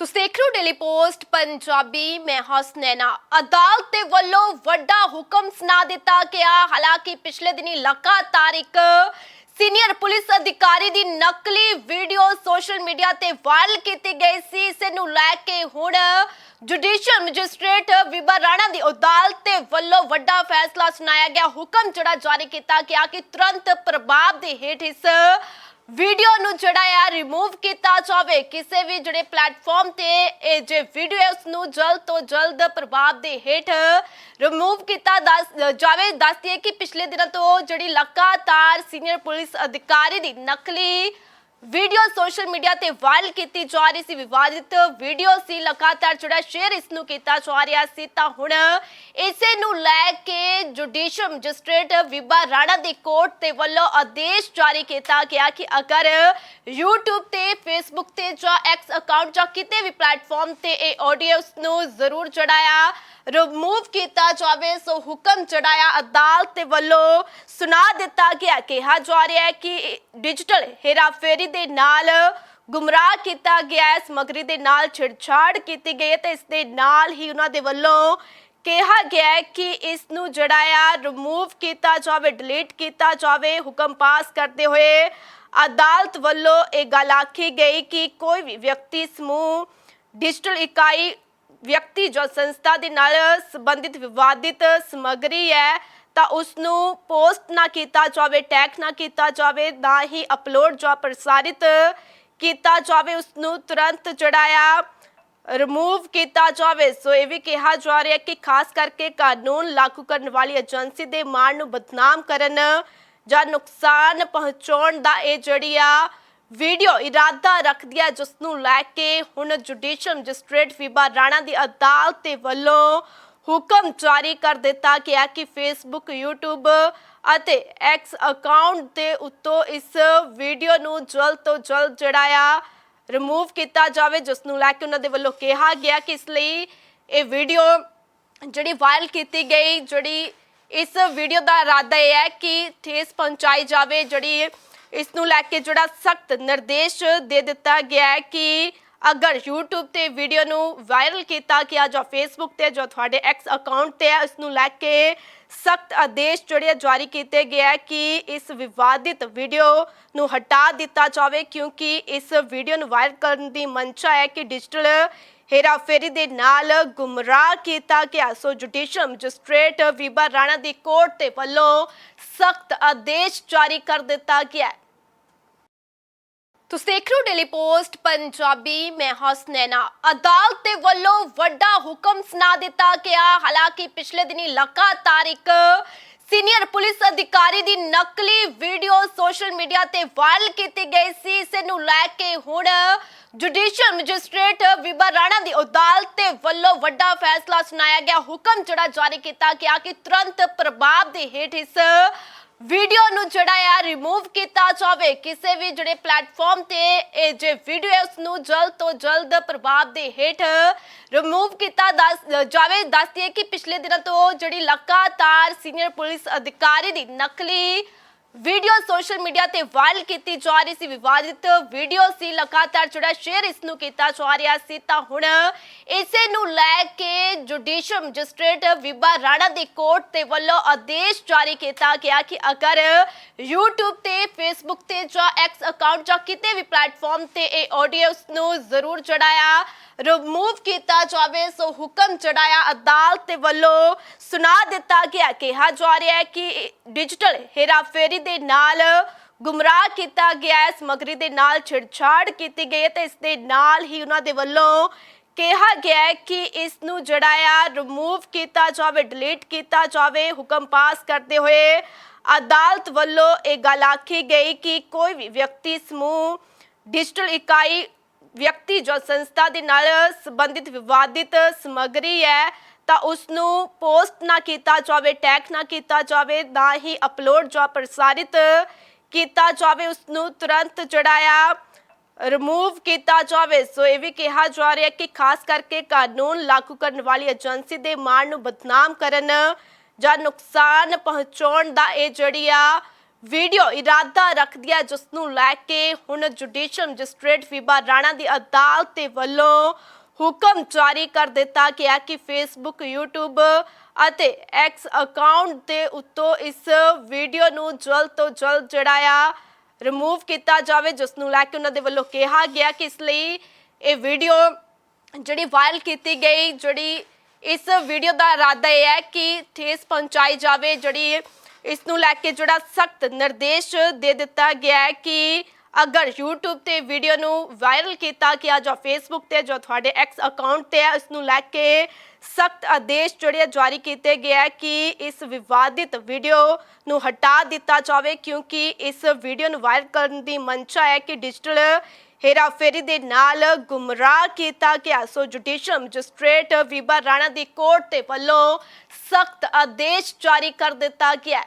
ਤੁਸੀਂ ਦੇਖ ਰਹੇ ਹੋ ਡੇਲੀ ਪੋਸਟ, ਪੰਜਾਬੀ, ਮੈਂ ਹਸਨੈਨਾ ਅਦਾਲਤ ਦੇ ਵੱਲੋਂ ਵੱਡਾ ਹੁਕਮ ਸੁਣਾ ਦਿੱਤਾ ਗਿਆ। ਹਾਲਾਂਕਿ ਪਿਛਲੇ ਦਿਨੀ ਲਗਾਤਾਰ ਇੱਕ ਸੀਨੀਅਰ ਪੁਲਿਸ ਅਧਿਕਾਰੀ ਦੀ ਨਕਲੀ ਵੀਡੀਓ ਸੋਸ਼ਲ ਮੀਡੀਆ ਤੇ ਵਾਇਰਲ ਕੀਤੀ ਗਈ ਸੀ। ਇਸ ਨੂੰ ਲੈ ਕੇ ਹੁਣ ਜੁਡੀਸ਼ੀਅਲ ਮੈਜਿਸਟ੍ਰੇਟ ਵਿਭਾ ਰਾਣਾ ਦੀ ਅਦਾਲਤ ਦੇ ਵੱਲੋਂ ਵੱਡਾ ਫੈਸਲਾ ਸੁਣਾਇਆ ਗਿਆ। ਹੁਕਮ ਜਿਹੜਾ ਜਾਰੀ ਕੀਤਾ ਗਿਆ ਕਿ ਤੁਰੰਤ ਪ੍ਰਭਾਵ ਦੇ ਹੇਠ ਇਸ ਵੀਡੀਓ ਨੂੰ ਜਿਹੜਾ ਆ ਰਿਮੂਵ ਕੀਤਾ ਜਾਵੇ, ਕਿਸੇ ਵੀ ਜਿਹੜੇ ਪਲੇਟਫਾਰਮ ਤੇ ਇਹ ਜੇ ਵੀਡੀਓ ਹੈ ਉਸ ਨੂੰ ਜਲਦ ਤੋਂ ਜਲਦ ਪ੍ਰਭਾਵ ਦੇ ਹੇਠ ਰਿਮੂਵ ਕੀਤਾ ਦੱਸ- ਜਾਵੇ। ਦੱਸਦੀ ਹੈ ਕਿ ਪਿਛਲੇ ਦਿਨਾਂ ਤੋਂ ਜਿਹੜੀ ਲਗਾਤਾਰ ਸੀਨੀਅਰ ਪੁਲਿਸ ਅਧਿਕਾਰੀ ਦੀ ਨਕਲੀ ਵੀਡੀਓ ਸੋਸ਼ਲ ਮੀਡੀਆ ਤੇ ਵਾਇਰਲ ਕੀਤੀ ਜਾ ਰਹੀ ਸੀ, ਵਿਵਾਦਿਤ ਵੀਡੀਓ ਸੀ, ਲਗਾਤਾਰ ਜਿਹੜਾ ਸ਼ੇਅਰ ਇਸ ਨੂੰ ਕੀਤਾ ਜਾ ਰਿਹਾ ਸੀ, ਤਾਂ ਹੁਣ ਇਸੇ ਨੂੰ ਲੈ ਕੇ ਜੁਡੀਸ਼ੀਅਲ ਮੈਜਿਸਟ੍ਰੇਟ ਵਿਭਾ ਰਾਣਾ ਦੀ ਕੋਰਟ ਦੇ ਵੱਲੋਂ ਆਦੇਸ਼ ਜਾਰੀ ਕੀਤਾ ਗਿਆ ਕਿ ਅਗਰ YouTube ਤੇ, Facebook ਤੇ ਜਾਂ X ਅਕਾਊਂਟ ਜਾਂ ਕਿਤੇ ਵੀ ਪਲੇਟਫਾਰਮ ਤੇ ਇਹ ਆਡੀਓ ਨੂੰ ਜ਼ਰੂਰ ਚੜਾਇਆ ਰਿਮੂਵ ਕੀਤਾ ਜਾਵੇ, ਸੋ ਹੁਕਮ ਚੜਾਇਆ ਅਦਾਲਤ ਦੇ ਵੱਲੋਂ ਸੁਣਾ ਦਿੱਤਾ ਗਿਆ, ਕਿਹਾ ਜਾ ਰਿਹਾ ਹੈ ਕਿ ਡਿਜੀਟਲ ਹੇਰਾਫੇਰੀ ਦੇ ਨਾਲ ਗੁੰਮਰਾਹ ਕੀਤਾ ਗਿਆ ਹੈ। ਸਮਗਰੀ ਦੇ ਨਾਲ ਛੇੜਛਾੜ ਕੀਤੀ ਗਈ ਹੈ ਤੇ ਇਸ ਦੇ ਨਾਲ ਹੀ ਉਹਨਾਂ ਦੇ ਵੱਲੋਂ ਕਿਹਾ ਗਿਆ ਹੈ ਕਿ ਇਸ ਨੂੰ ਆ, ਰਿਮੂਵ ਕੀਤਾ ਜਾਵੇ, ਡਿਲੀਟ ਕੀਤਾ ਜਾਵੇ। ਹੁਕਮ ਪਾਸ ਕਰਦੇ ਹੋਏ ਅਦਾਲਤ ਵੱਲੋਂ ਇਹ ਗੱਲ ਆਖੀ ਗਈ ਕਿ ਕੋਈ ਵੀ ਵਿਅਕਤੀ ਸਮੂਹ ਡਿਜੀਟਲ ਇਕਾਈ ਵਿਅਕਤੀ ਜਾਂ ਸੰਸਥਾ ਦੇ ਨਾਲ ਸੰਬੰਧਿਤ ਵਿਵਾਦਿਤ ਸਮੱਗਰੀ ਹੈ, ਤਾਂ ਉਸ ਨੂੰ ਪੋਸਟ ਨਾ ਕੀਤਾ ਜਾਵੇ, ਟੈਗ ਨਾ ਕੀਤਾ ਜਾਵੇ, ਨਾ ਹੀ ਅਪਲੋਡ ਜਾਂ ਪ੍ਰਸਾਰਿਤ ਕੀਤਾ ਜਾਵੇ ਉਸ ਨੂੰ ਤੁਰੰਤ ਜੜਾਇਆ ਰਿਮੂਵ ਕੀਤਾ ਜਾਵੇ। ਸੋ ਇਹ ਵੀ ਕਿਹਾ ਜਾ ਰਿਹਾ ਕਿ ਖਾਸ ਕਰਕੇ ਕਾਨੂੰਨ ਲਾਗੂ ਕਰਨ ਵਾਲੀ ਏਜੰਸੀ ਦੇ ਮਾਣ ਨੂੰ ਬਦਨਾਮ ਕਰਨ ਜਾਂ ਨੁਕਸਾਨ ਪਹੁੰਚਾਉਣ ਦਾ ਇਹ ਜਿਹੜੀ ਆ ਵੀਡੀਓ ਇਰਾਦਾ ਰੱਖਦੀ ਹੈ, ਜਿਸ ਨੂੰ ਲੈ ਕੇ ਹੁਣ ਜੁਡੀਸ਼ੀਅਲ ਮੈਜਿਸਟ੍ਰੇਟ ਵਿਭਾ ਰਾਣਾ ਦੀ ਅਦਾਲਤ ਦੇ ਵੱਲੋਂ ਹੁਕਮ ਜਾਰੀ ਕਰ ਦਿੱਤਾ ਗਿਆ ਕਿ ਫੇਸਬੁੱਕ YouTube ਅਤੇ X ਅਕਾਊਂਟ ਦੇ ਉੱਤੋਂ ਇਸ ਵੀਡੀਓ ਨੂੰ ਜਲਦ ਤੋਂ ਜਲਦ ਜਿਹੜਾ ਆ ਰਿਮੂਵ ਕੀਤਾ ਜਾਵੇ, ਜਿਸ ਨੂੰ ਲੈ ਕੇ ਉਹਨਾਂ ਦੇ ਵੱਲੋਂ ਕਿਹਾ ਗਿਆ ਕਿ ਇਸ ਲਈ ਇਹ ਵੀਡੀਓ ਜਿਹੜੀ ਵਾਇਰਲ ਕੀਤੀ ਗਈ, ਜਿਹੜੀ ਇਸ ਵੀਡੀਓ ਦਾ ਇਰਾਦਾ ਇਹ ਹੈ ਕਿ ਠੇਸ ਪਹੁੰਚਾਈ ਜਾਵੇ, ਜਿਹੜੀ ਇਸ ਨੂੰ ਲੈ ਕੇ ਜਿਹੜਾ ਸਖਤ ਨਿਰਦੇਸ਼ ਦੇ ਦਿੱਤਾ ਗਿਆ ਹੈ ਕਿ ਅਗਰ YouTube ਤੇ ਵੀਡੀਓ ਨੂੰ ਵਾਇਰਲ ਕੀਤਾ ਗਿਆ ਜਾਂ Facebook ਤੇ ਜੋ ਤੁਹਾਡੇ ਐਕਸ ਅਕਾਊਂਟ ਤੇ ਹੈ ਉਸ ਨੂੰ ਲੈ ਕੇ ਸਖਤ ਆਦੇਸ਼ ਜਿਹੜੇ ਜਾਰੀ ਕੀਤੇ ਗਏ ਹੈ ਕਿ ਇਸ ਵਿਵਾਦਿਤ ਵੀਡੀਓ ਨੂੰ ਹਟਾ ਦਿੱਤਾ ਜਾਵੇ ਕਿਉਂਕਿ ਇਸ ਵੀਡੀਓ ਨੂੰ ਵਾਇਰਲ ਕਰਨ ਦੀ ਮਨਸ਼ਾ ਹੈ ਕਿ ਡਿਜੀਟਲ ਹੇਰਾਫੇਰੀ ਦੇ ਨਾਲ ਗੁੰਮਰਾਹ ਕੀਤਾ ਗਿਆ। So judicial magistrate Vibha Rana ਦੀ ਕੋਰਟ ਦੇ ਵੱਲੋਂ ਸਖਤ ਆਦੇਸ਼ ਜਾਰੀ ਕਰ ਦਿੱਤਾ ਗਿਆ ਹੈ। ਤੁਸੀਂ ਦੇਖ ਰਹੇ ਹੋ ਡੇਲੀ ਪੋਸਟ, ਪੰਜਾਬੀ, ਮੈਂ ਹਸਨੈਨਾ ਅਦਾਲਤ ਦੇ ਵੱਲੋਂ ਵੱਡਾ ਹੁਕਮ ਸੁਣਾ ਦਿੱਤਾ ਗਿਆ। ਹਾਲਾਂਕਿ ਪਿਛਲੇ ਦਿਨੀ ਲਗਾਤਾਰ ਇੱਕ ਸੀਨੀਅਰ ਪੁਲਿਸ ਅਧਿਕਾਰੀ ਦੀ ਨਕਲੀ ਵੀਡੀਓ ਸੋਸ਼ਲ ਮੀਡੀਆ ਤੇ ਵਾਇਰਲ ਕੀਤੀ ਗਈ ਸੀ। ਇਸ ਨੂੰ ਲੈ ਕੇ ਹੁਣ ਜੁਡੀਸ਼ੀਅਲ ਮੈਜਿਸਟ੍ਰੇਟ ਵਿਭਾ ਰਾਣਾ ਦੀ ਅਦਾਲਤ ਦੇ ਵੱਲੋਂ ਵੱਡਾ ਫੈਸਲਾ ਸੁਣਾਇਆ ਗਿਆ। ਹੁਕਮ ਜਿਹੜਾ ਜਾਰੀ ਕੀਤਾ ਗਿਆ ਕਿ ਤੁਰੰਤ ਪ੍ਰਭਾਵ ਦੇ ਹੇਠ ਇਸ ਵੀਡੀਓ ਨੂੰ ਜਿਹੜਾ ਆ ਰਿਮੂਵ ਕੀਤਾ ਜਾਵੇ, ਕਿਸੇ ਵੀ ਜਿਹੜੇ ਪਲੇਟਫਾਰਮ ਤੇ ਇਹ ਜੇ ਵੀਡੀਓ ਹੈ ਉਸ ਨੂੰ ਜਲਦ ਤੋਂ ਜਲਦ ਪ੍ਰਭਾਵ ਦੇ ਹੇਠ ਰਿਮੂਵ ਕੀਤਾ ਦੱਸ- ਜਾਵੇ, ਦੱਸਦੀ ਹੈ ਕਿ ਪਿਛਲੇ ਦਿਨਾਂ ਤੋਂ ਜਿਹੜੀ ਲਗਾਤਾਰ ਸੀਨੀਅਰ ਪੁਲਿਸ ਅਧਿਕਾਰੀ ਦੀ ਨਕਲੀ ਵੀਡੀਓ ਸੋਸ਼ਲ ਮੀਡੀਆ ਤੇ ਵਾਇਰਲ ਕੀਤੀ ਜਾ ਰਹੀ ਸੀ, ਵਿਵਾਦਿਤ ਵੀਡੀਓ ਸੀ। ਲਗਾਤਾਰ ਜਿਹੜਾ ਸ਼ੇਅਰ ਇਸ ਨੂੰ ਕੀਤਾ ਜਾ ਰਿਹਾ ਸੀ, ਤਾਂ ਹੁਣ ਇਸੇ ਨੂੰ ਲੈ ਕੇ ਜੁਡੀਸ਼ੀਅਲ ਮੈਜਿਸਟ੍ਰੇਟ ਵਿਭਾ ਰਾਣਾ ਦੀ ਕੋਰਟ ਦੇ ਵੱਲੋਂ ਆਦੇਸ਼ ਜਾਰੀ ਕੀਤਾ ਗਿਆ ਕਿ ਅਗਰ YouTube ਤੇ Facebook ਤੇ ਜਾਂ X ਅਕਾਊਂਟ ਜਾਂ ਕਿਤੇ ਵੀ ਪਲੇਟਫਾਰਮ ਤੇ ਇਹ ਆਡੀਓ ਨੂੰ ਜ਼ਰੂਰ ਚੜਾਇਆ ਰਿਮੂਵ ਕੀਤਾ ਜਾਵੇ, ਸੋ ਹੁਕਮ ਚੜਾਇਆ ਅਦਾਲਤ ਦੇ ਵੱਲੋਂ ਸੁਣਾ ਦਿੱਤਾ ਗਿਆ ਕਿਹਾ ਜਾ ਰਿਹਾ ਹੈ ਕਿ ਡਿਜੀਟਲ ਹੇਰਾਫੇਰੀ ਦੇ ਨਾਲ ਗੁੰਮਰਾਹ ਕੀਤਾ ਗਿਆ ਹੈ, ਸਮਗਰੀ ਦੇ ਨਾਲ ਛੇੜਛਾੜ ਕੀਤੀ ਗਈ ਹੈ ਤੇ ਇਸ ਦੇ ਨਾਲ ਹੀ ਉਹਨਾਂ ਦੇ ਵੱਲੋਂ ਕਿਹਾ ਗਿਆ ਹੈ ਕਿ ਇਸ ਨੂੰ ਜਿਹੜਾ ਆ, ਰਿਮੂਵ ਕੀਤਾ ਜਾਵੇ, ਡਿਲੀਟ ਕੀਤਾ ਜਾਵੇ, ਹੁਕਮ ਪਾਸ ਕਰਦੇ ਹੋਏ ਅਦਾਲਤ ਵੱਲੋਂ ਇਹ ਗੱਲ ਆਖੀ ਗਈ ਕਿ ਕੋਈ ਵੀ ਵਿਅਕਤੀ ਸਮੂਹ ਡਿਜੀਟਲ ਇਕਾਈ ਵਿਅਕਤੀ ਜੋ ਸੰਸਥਾ ਦੇ ਨਾਲ ਸੰਬੰਧਿਤ ਵਿਵਾਦਿਤ ਸਮੱਗਰੀ ਹੈ, ਤਾਂ ਉਸ ਨੂੰ ਪੋਸਟ ਨਾ ਕੀਤਾ ਜਾਵੇ, ਟੈਗ ਨਾ ਕੀਤਾ ਜਾਵੇ, ਨਾ ਹੀ ਅਪਲੋਡ ਜਾਂ ਪ੍ਰਸਾਰਿਤ ਕੀਤਾ ਜਾਵੇ ਉਸ ਨੂੰ ਤੁਰੰਤ ਜੜਾਇਆ ਰਿਮੂਵ ਕੀਤਾ ਜਾਵੇ। ਸੋ ਇਹ ਵੀ ਕਿਹਾ ਜਾ ਰਿਹਾ ਕਿ ਖਾਸ ਕਰਕੇ ਕਾਨੂੰਨ ਲਾਗੂ ਕਰਨ ਵਾਲੀ ਏਜੰਸੀ ਦੇ ਮਾਣ ਨੂੰ ਬਦਨਾਮ ਕਰਨ ਜਾਂ ਨੁਕਸਾਨ ਪਹੁੰਚਾਉਣ ਦਾ ਇਹ ਜਿਹੜੀ ਆ ਵੀਡੀਓ ਇਰਾਦਾ ਰੱਖਦੀ ਹੈ, ਜਿਸ ਨੂੰ ਲੈ ਕੇ ਹੁਣ ਜੁਡੀਸ਼ੀਅਲ ਮੈਜਿਸਟ੍ਰੇਟ ਵਿਭਾ ਰਾਣਾ ਦੀ ਅਦਾਲਤ ਦੇ ਵੱਲੋਂ ਹੁਕਮ ਜਾਰੀ ਕਰ ਦਿੱਤਾ ਗਿਆ ਕਿ ਫੇਸਬੁੱਕ YouTube ਅਤੇ X ਅਕਾਊਂਟ ਦੇ ਉੱਤੋਂ ਇਸ ਵੀਡੀਓ ਨੂੰ ਜਲਦ ਤੋਂ ਜਲਦ ਜਿਹੜਾ ਆ ਰਿਮੂਵ ਕੀਤਾ ਜਾਵੇ, ਜਿਸ ਨੂੰ ਲੈ ਕੇ ਉਹਨਾਂ ਦੇ ਵੱਲੋਂ ਕਿਹਾ ਗਿਆ ਕਿ ਇਸ ਲਈ ਇਹ ਵੀਡੀਓ ਜਿਹੜੀ ਵਾਇਰਲ ਕੀਤੀ ਗਈ, ਜਿਹੜੀ ਇਸ ਵੀਡੀਓ ਦਾ ਇਰਾਦਾ ਇਹ ਹੈ ਕਿ ਠੇਸ ਪਹੁੰਚਾਈ ਜਾਵੇ, ਜਿਹੜੀ ਇਸ ਨੂੰ ਲੈ ਕੇ ਜਿਹੜਾ ਸਖਤ ਨਿਰਦੇਸ਼ ਦੇ ਦਿੱਤਾ ਗਿਆ ਹੈ ਕਿ ਅਗਰ YouTube ਤੇ ਵੀਡੀਓ ਨੂੰ ਵਾਇਰਲ ਕੀਤਾ ਗਿਆ ਜਾਂ Facebook ਤੇ ਜਾਂ ਤੁਹਾਡੇ X ਅਕਾਊਂਟ ਤੇ ਹੈ, ਇਸ ਨੂੰ ਲੈ ਕੇ ਸਖਤ ਆਦੇਸ਼ ਜਿਹੜੇ ਆ ਜਾਰੀ ਕੀਤੇ ਗਏ ਹੈ ਕਿ ਇਸ ਵਿਵਾਦਿਤ ਵੀਡੀਓ ਨੂੰ ਹਟਾ ਦਿੱਤਾ ਜਾਵੇ ਕਿਉਂਕਿ ਇਸ ਵੀਡੀਓ ਨੂੰ ਵਾਇਰਲ ਕਰਨ ਦੀ ਮਨਸ਼ਾ ਹੈ ਕਿ ਡਿਜੀਟਲ ਹੇਰਾਫੇਰੀ ਦੇ ਨਾਲ ਗੁੰਮਰਾਹ ਕੀਤਾ ਗਿਆ। So judicial magistrate Vibha Rana ਦੀ ਕੋਰਟ ਦੇ ਵੱਲੋਂ ਸਖਤ ਆਦੇਸ਼ ਜਾਰੀ ਕਰ ਦਿੱਤਾ ਗਿਆ